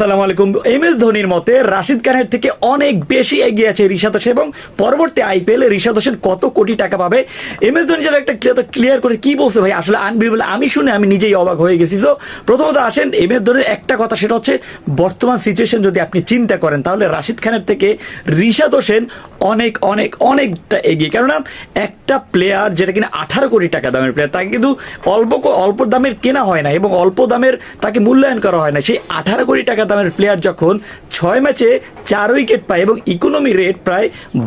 আসসালামু আলাইকুম। M S ধোনির মতে, রাশিদ খানের থেকে অনেক বেশি এগিয়ে আছে ঋষাদ হোসেন এবং পরবর্তী আইপিএল ঋষাদ হোসেন কত কোটি টাকা পাবে? এম এস ধোনি যেন একটা ক্লিয়ার করে কি বলছে ভাই? আসলে আনবিলিভেবল আমি শুনে আমি নিজেই অবাক হয়ে গেছি। তো প্রথমত আসেন, এম এস ধোনির একটা কথা, সেটা হচ্ছে বর্তমান সিচুয়েশন যদি আপনি চিন্তা করেন, তাহলে রাশিদ খানের থেকে ঋষাদ হোসেন অনেক অনেক, অনেকটা এগিয়ে। কেননা, একটা প্লেয়ার যেটা কিনা আঠারো কোটি টাকা দামের প্লেয়ার তাকে কিন্তু অল্প অল্প দামের কেনা হয় না এবং অল্প দামের তাকে মূল্যায়ন করা হয় না। সেই আঠারো কোটি টাকা দামের প্লেয়ার যখন ছয় ম্যাচে চার উইকেট পায় এবং ইকোনমি রেট প্রায়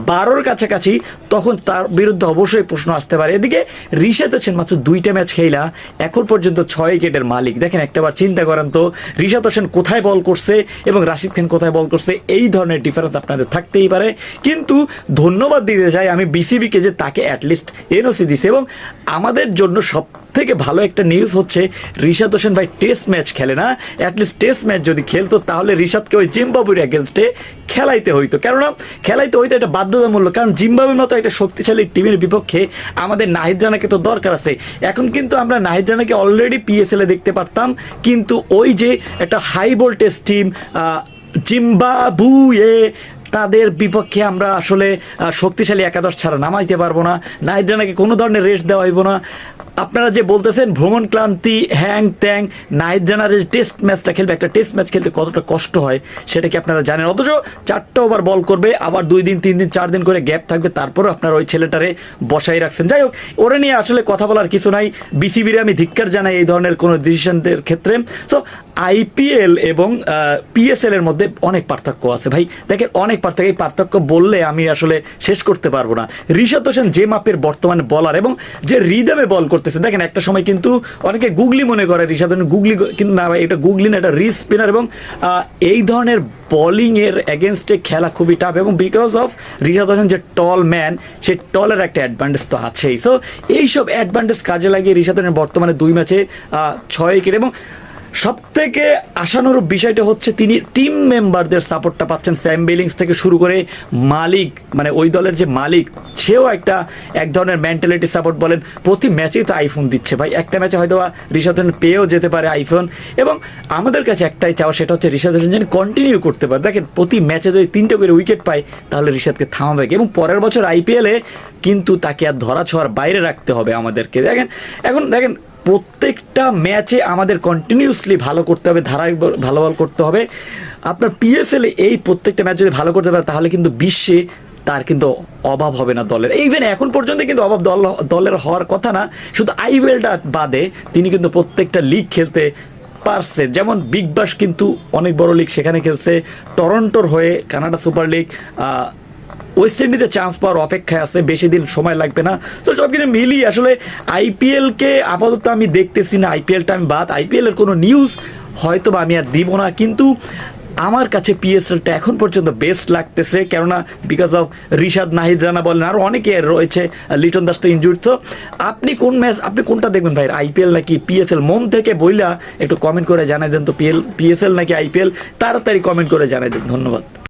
বারোর কাছাকাছি, তখন তার বিরুদ্ধে অবশ্যই প্রশ্ন আসতে পারে। এদিকে ঋষাদ হোসেন মাত্র দুইটা ম্যাচ খেলা এখন পর্যন্ত ছয় উইকেটের মালিক। দেখেন, একটাবার চিন্তা করেন তো ঋষাদ হোসেন কোথায় বল করছে এবং রাশিদ খান কোথায় বল করছে, এই ধরনের ডিফারেন্স আপনাদের থাকতেই পারে। কিন্তু ধন্যবাদ দিতে চাই আমি বিসিবিকে যে তাকে অ্যাটলিস্ট এনওসি দিছে এবং আমাদের জন্য সব থেকে ভালো একটা নিউজ হচ্ছে ঋষাদ হোসেন ভাই টেস্ট ম্যাচ খেলে না অ্যাটলিস্ট টেস্ট ম্যাচ যদি খেলতো তাহলে ঋষাদকে ওই জিম্বাবুর অ্যাগেনস্টে খেলাইতে হইতো। কেননা, খেলাইতে হইতো এটা বাধ্যতামূলক, কারণ জিম্বাবুর মতো একটা শক্তিশালী টিমের বিপক্ষে আমাদের নাহিদ রানাকে তো দরকার আছে। এখন কিন্তু আমরা নাহিদ রানাকে অলরেডি পিএসএল এ দেখতে পারতাম, কিন্তু ওই যে একটা হাই ভোল্টেজ টিম জিম্বাবুয়ে তাদের বিপক্ষে আমরা আসলে শক্তিশালী একাদশ ছাড়া নামাইতে পারব না। নাইদ্রানাকে কোনো ধরনের রেস্ট দেওয়া হইব না। আপনারা যে বলতেছেন ভ্রমণ ক্লান্তি, হ্যাং, ত্যাং নাইদ্রানার যে টেস্ট ম্যাচটা খেলবে, একটা টেস্ট ম্যাচ খেলতে কতটা কষ্ট হয় সেটা কি আপনারা জানেন? অথচ চারটা ওভার বল করবে, আবার দুই দিন, তিন দিন, চার দিন করে গ্যাপ থাকবে, তারপরেও আপনারা ওই ছেলেটারে বসাই রাখছেন। যাই হোক, ওরা নিয়ে আসলে কথা বলার কিছু নাই। বিসিবির আমি ধিক্কার জানাই এই ধরনের কোনো ডিসিশনদের ক্ষেত্রে। তো আইপিএল এবং পিএসএল এর মধ্যে অনেক পার্থক্য আছে। ভাই, দেখেন অনেক পার্থক্য, এই পার্থক্য বললে আমি আসলে শেষ করতে পারব না। ঋষাদ হোসেন যে মাপের বর্তমানে বলার এবং যে রিদমে বল করতেছে। দেখেন, একটা সময় কিন্তু অনেকে গুগলি মনে করে ঋষাদ গুগলি কিন্তু না এটা গুগলি না, এটা রিস স্পিনার এবং এই ধরনের বোলিংয়ের এগেনস্টে খেলা খুবই টাফ এবং বিকজ অফ ঋষাদ যে টল ম্যান সেই টলের একটা অ্যাডভান্টেজ তো আছেই। সো এইসব অ্যাডভান্টেজ কাজে লাগিয়ে ঋষাদ বর্তমানে দুই ম্যাচে ছয় উইকেট এবং সব থেকে আশানুরূপ বিষয়টা হচ্ছে তিনি টিম মেম্বারদের সাপোর্টটা পাচ্ছেন স্যাম বিলিংস থেকে শুরু করে মালিক মানে ওই দলের যে মালিক, সেও একটা এক ধরনের মেন্টালিটি সাপোর্ট বলেন। প্রতি ম্যাচেই তো আইফোন দিচ্ছে ভাই। একটা ম্যাচে হয়তো বা ঋষাদ হোসেন পেয়েও যেতে পারে আইফোন এবং আমাদের কাছে একটাই চাওয়া, সেটা হচ্ছে ঋষাদ হোসেন যেন কন্টিনিউ করতে পারে। দেখেন, প্রতি ম্যাচে যদি তিনটে করে উইকেট পায়, তাহলে ঋষাদকে থামাবে? এবং পরের বছর আইপিএলে কিন্তু তাকে আর ধরা ছোঁয়ার বাইরে রাখতে হবে আমাদেরকে। দেখেন, এখন দেখেন প্রত্যেকটা ম্যাচে আমাদের কন্টিনিউসলি ভালো করতে হবে, ধারাবাহিক ভালো বল করতে হবে। আপনার পিএসএল এই প্রত্যেকটা ম্যাচ যদি ভালো করতে পারে, তাহলে কিন্তু বিশ্বে তার কিন্তু অভাব হবে না দলের। ইভেন এখন পর্যন্ত কিন্তু অভাব দল, দলের হওয়ার কথা না, শুধু আইপিএলটা বাদে তিনি কিন্তু প্রত্যেকটা লিগ খেলতে পারছে যেমন বিগ বাস কিন্তু অনেক বড় লিগ সেখানে খেলছে। টরন্টোর হয়ে কানাডা সুপার লিগ ওয়েস্ট ইন্ডিজে চান্স পাওয়ার অপেক্ষায় আছে, বেশি দিন সময় লাগবে না। তো সব কিছু মিলিয়ে আসলে আইপিএল কে আপাতত আমি দেখতেছি না। আইপিএলটা আমি বাদ। আইপিএল এর কোনো নিউজ হয়তো বা আমি আর দিব না। কিন্তু আমার কাছে পিএসএলটা এখন পর্যন্ত বেস্ট লাগতেছে। কেননা বিকজ অফ রিশাদ নাহিদ রানা বলেন আরও অনেকে রয়েছে লিটন দাস তো ইনজুর তো আপনি কোন ম্যাচ আপনি কোনটা দেখবেন ভাই? আইপিএল নাকি পিএসএল মন থেকে বইলা একটু কমেন্ট করে জানাই দেন তো। পিএল পিএসএল নাকি আইপিএল তাড়াতাড়ি কমেন্ট করে জানাই দেন। ধন্যবাদ।